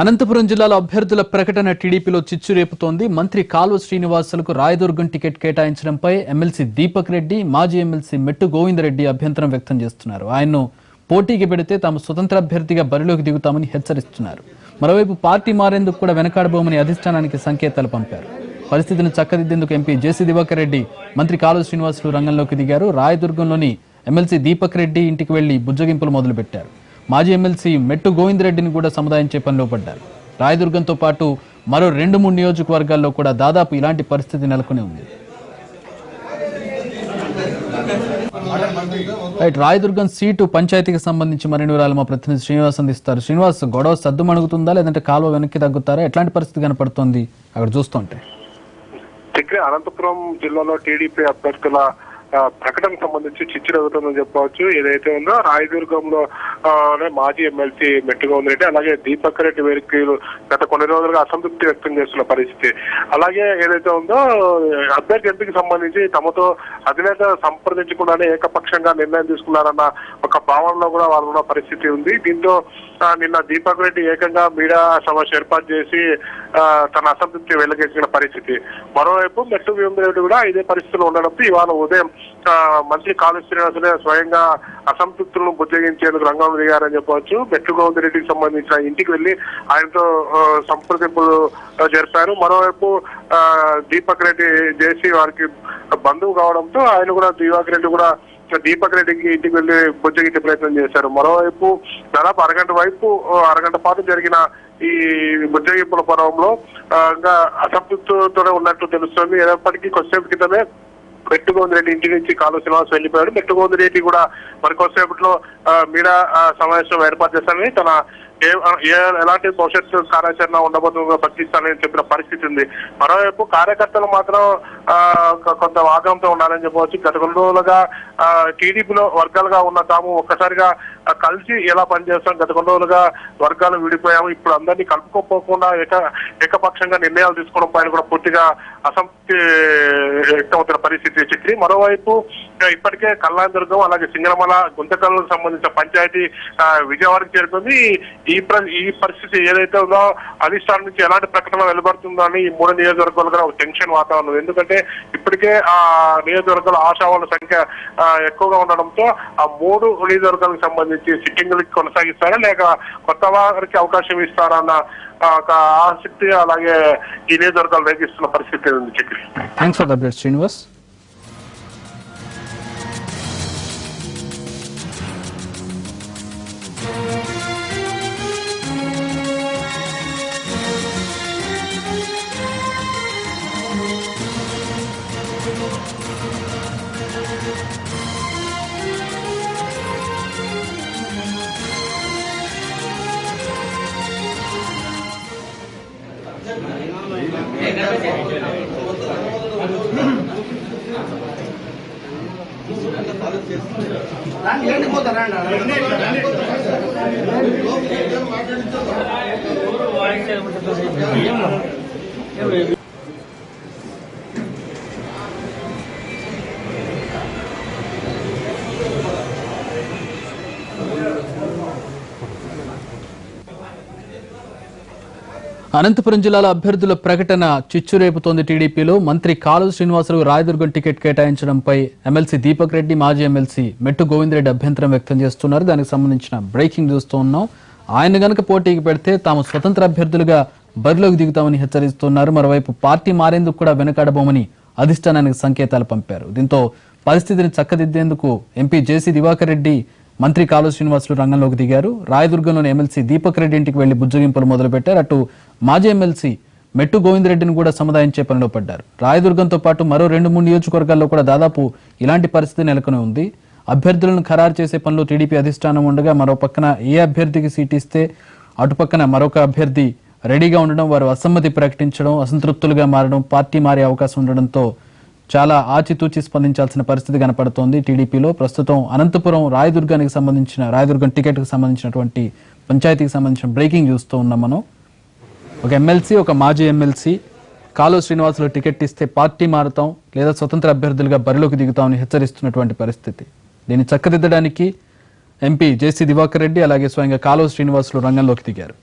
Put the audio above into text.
అనంతపురం జిల్లాలో అభ్యర్థుల ప్రకటన టీడీపీలో చిచ్చు రేపుతోంది మంత్రి కాల్వ శ్రీనివాసులకు రాయదుర్గం టికెట్ కేటాయించడంపై ఎమ్మెల్సీ దీపక్ రెడ్డి మాజీ ఎమ్మెల్సీ మెట్టు గోవిందరెడ్డి అభ్యంతరం వ్యక్తం చేస్తున్నారు. ఆయన్ను పోటీకి పెడితే తాము స్వతంత్ర అభ్యర్థిగా బరిలోకి దిగుతామని హెచ్చరిస్తున్నారు. మరోవైపు పార్టీ మారేందుకు కూడా వెనకాడబోమని అధిష్టానానికి సంకేతాలు పంపారు. పరిస్థితిని చక్కదిద్దేందుకు ఎంపీ జేసీ దివాకర్ రెడ్డి మంత్రి కాలువ శ్రీనివాసులు రంగంలోకి దిగారు. రాయదుర్గంలోని ఎమ్మెల్సీ దీపక్ రెడ్డి ఇంటికి వెళ్ళి బుజ్జగింపులు మొదలుపెట్టారు. మాజీ ఎమ్మెల్సీ మెట్టు గోవిందరెడ్డిని కూడా సముదాయించే పనిలో పడ్డారు. రాయదుర్గంతో పాటు మరో రెండు మూడు నియోజకవర్గాల్లో కూడా దాదాపు ఇలాంటి పరిస్థితి నెలకొని ఉంది. రైట్ రాయదుర్గం సీటు పంచాయతీకి సంబంధించి మరిన్ని వివరాలు మా ప్రతినిధి శ్రీనివాస్ అందిస్తారు. శ్రీనివాస్ గొడవ సద్దు మణుగుతుందా లేదంటే కాలువ వెనక్కి తగ్గుతారా? ఎట్లాంటి పరిస్థితి కనపడుతోంది? అక్కడ చూస్తుంటే అనంతపురం జిల్లాలో టీడీపీ అభ్యర్థుల ప్రకటన ప్రకటనకు సంబంధించి చిచ్చు జరుగుతుందని చెప్పవచ్చు. ఏదైతే ఉందో రాయదుర్గంలో మాజీ ఎమ్మెల్సీ మెట్టుగోవింద్ రెడ్డి అలాగే దీపక్ రెడ్డి వీరికి గత కొన్ని రోజులుగా అసంతృప్తి వ్యక్తం చేస్తున్న పరిస్థితి. అలాగే ఏదైతే ఉందో అభ్యర్థి ఎంపిక సంబంధించి తమతో అధినేత సంప్రదించకుండానే ఏకపక్షంగా నిర్ణయం తీసుకున్నారన్న ఒక భావనలో కూడా వాళ్ళు ఉన్న పరిస్థితి ఉంది. దీంతో నిన్న దీపక్ రెడ్డి ఏకంగా మీడియా సమావేశం ఏర్పాటు చేసి తన అసంతృప్తి వెల్లగేసిన పరిస్థితి. మరోవైపు మెట్టు రెడ్డి కూడా ఇదే పరిస్థితిలో ఉండడంతో ఇవాళ ఉదయం మంత్రి కాళీ శ్రీనివాసులే స్వయంగా అసంతృప్తులను బుజ్జగించేందుకు రంగంలో దిగారని చెప్పవచ్చు. మెట్టు రెడ్డికి సంబంధించిన ఇంటికి వెళ్ళి ఆయనతో సంప్రదింపులు జరిపారు. మరోవైపు ఆ, దీపక్ రెడ్డి జేసీ వారికి బంధువు కావడంతో ఆయన కూడా దీపక్ రెడ్డి కూడా దీపక్ రెడ్డికి ఇంటికి వెళ్ళి బుజ్జగించే ప్రయత్నం చేశారు. మరోవైపు దాదాపు అరగంట వైపు అరగంట పాటు జరిగిన ఈ బుజ్జగింపుల పర్వంలో ఇంకా అసంతృప్తితోనే ఉన్నట్టు తెలుస్తుంది. ఏదప్పటికీ కొద్దిసేపు క్రితమే మెట్టుగోవింద్ రెడ్డి ఇంటి నుంచి కాలు శ్రీనివాస్ వెళ్ళిపోయాడు. మెట్టుగోవింద్ రెడ్డి కూడా మరికొద్దిసేపట్లో మీడియా ఆ, సమావేశం ఏర్పాటు చేస్తామని తన ఎలాంటి భవిష్యత్తు కార్యాచరణ ఉండబోతుందో ప్రకటిస్తానని చెప్పిన పరిస్థితి ఉంది. మరోవైపు కార్యకర్తలు మాత్రం ఆ, కొంత ఆగ్రహంతో ఉన్నారని చెప్పవచ్చు. గత కొన్ని రోజులుగా టీడీపీలో వర్గాలుగా ఉన్న తాము ఒక్కసారిగా కలిసి ఎలా పనిచేస్తాం? గత కొన్ని రోజులుగా వర్గాలు విడిపోయాము. ఇప్పుడు అందరినీ కలుపుకోపోకుండా ఏక ఏకపక్షంగా నిర్ణయాలు తీసుకోవడం పైన కూడా పూర్తిగా అసంతృప్తి వ్యక్తమవుతున్న పరిస్థితి చిత్రి మరోవైపు ఇప్పటికే ఇప్పటికే కళ్యాణదుర్గం అలాగే సింగనమల గుంతకల్లకు సంబంధించిన పంచాయతీ విజయవాడకు చేరుకుంది. ఈ ప్ర- ఈ పరిస్థితి ఏదైతే ఉందో అధిష్టానం నుంచి ఎలాంటి ప్రకటన వెలువడుతుందో అని ఈ మూడు నియోజకవర్గాలు కూడా ఒక టెన్షన్ వాతావరణం. ఎందుకంటే ఇప్పటికే ఆ నియోజకవర్గాల ఆశావాళ్ళ సంఖ్య ఎక్కువగా ఉండడంతో ఆ మూడు నియోజకవర్గాలకు సంబంధించి సిట్టింగ్ కొనసాగిస్తారా లేక కొత్త వారికి అవకాశం ఇస్తారా అన్న ఒక ఆసక్తి అలాగే ఈ నియోజకవర్గాలు రేగిస్తున్న పరిస్థితి ఉంది Chakri thanks for the update Srinivas Anantapuram జిల్లాలో అభ్యర్థుల ప్రకటన చిచ్చు రేపుతోంది టీడీపీలో. మంత్రి కాలువ శ్రీనివాసరావు రాయదుర్గం టికెట్ కేటాయించడంపై ఎమ్మెల్సీ దీపక్ రెడ్డి మాజీ ఎమ్మెల్సీ మెట్టు గోవిందరెడ్డి అభ్యంతరం వ్యక్తం చేస్తున్నారు. దానికి సంబంధించిన బ్రేకింగ్ చూస్తూ ఉన్నాం. ఆయన గనక పోటీకి పెడితే తాము స్వతంత్ర అభ్యర్థులుగా బరిలోకి దిగుతామని హెచ్చరిస్తున్నారు. మరోవైపు పార్టీ మారేందుకు కూడా వెనకాడబోమని అధిష్టానానికి సంకేతాలు పంపారు. దీంతో పరిస్థితిని చక్కదిద్దేందుకు ఎంపీ జేసీ దివాకర్ రెడ్డి మంత్రి కాలు శ్రీనివాసులు రంగంలోకి దిగారు. రాయదుర్గంలోని ఎమ్మెల్సీ దీపక్ రెడ్డి ఇంటికి వెళ్ళి బుజ్జగింపులు మొదలుపెట్టారు. అటు మాజీ ఎమ్మెల్సీ మెట్టు గోవిందరెడ్డిని కూడా సముదాయించే పనిలో పడ్డారు. రాయదుర్గంతో పాటు మరో రెండు మూడు నియోజకవర్గాల్లో కూడా దాదాపు ఇలాంటి పరిస్థితి నెలకొని ఉంది. అభ్యర్థులను ఖరారు చేసే పనిలో టీడీపీ అధిష్టానం ఉండగా మరో పక్కన ఏ అభ్యర్థికి సీట్ ఇస్తే అటుపక్కన మరొక అభ్యర్థి రెడీగా ఉండడం వారు అసమ్మతి ప్రకటించడం అసంతృప్తులుగా మారడం పార్టీ మారే అవకాశం ఉండడంతో చాలా ఆచితూచి స్పందించాల్సిన పరిస్థితి కనపడుతోంది. టీడీపీలో ప్రస్తుతం అనంతపురం రాయదుర్గానికి సంబంధించిన రాయదుర్గం టికెట్కి సంబంధించినటువంటి పంచాయతీకి సంబంధించిన బ్రేకింగ్ చూస్తూ ఉన్నాం మనం. ఒక ఎమ్మెల్సీ ఒక మాజీ ఎమ్మెల్సీ కాలో శ్రీనివాసులు టికెట్ ఇస్తే పార్టీ మారుతాం లేదా స్వతంత్ర అభ్యర్థులుగా బరిలోకి దిగుతామని హెచ్చరిస్తున్నటువంటి పరిస్థితి. దీన్ని చక్కదిద్దడానికి ఎంపీ జేసీ దివాకర్ రెడ్డి అలాగే స్వయంగా కాలో శ్రీనివాసులు రంగంలోకి దిగారు.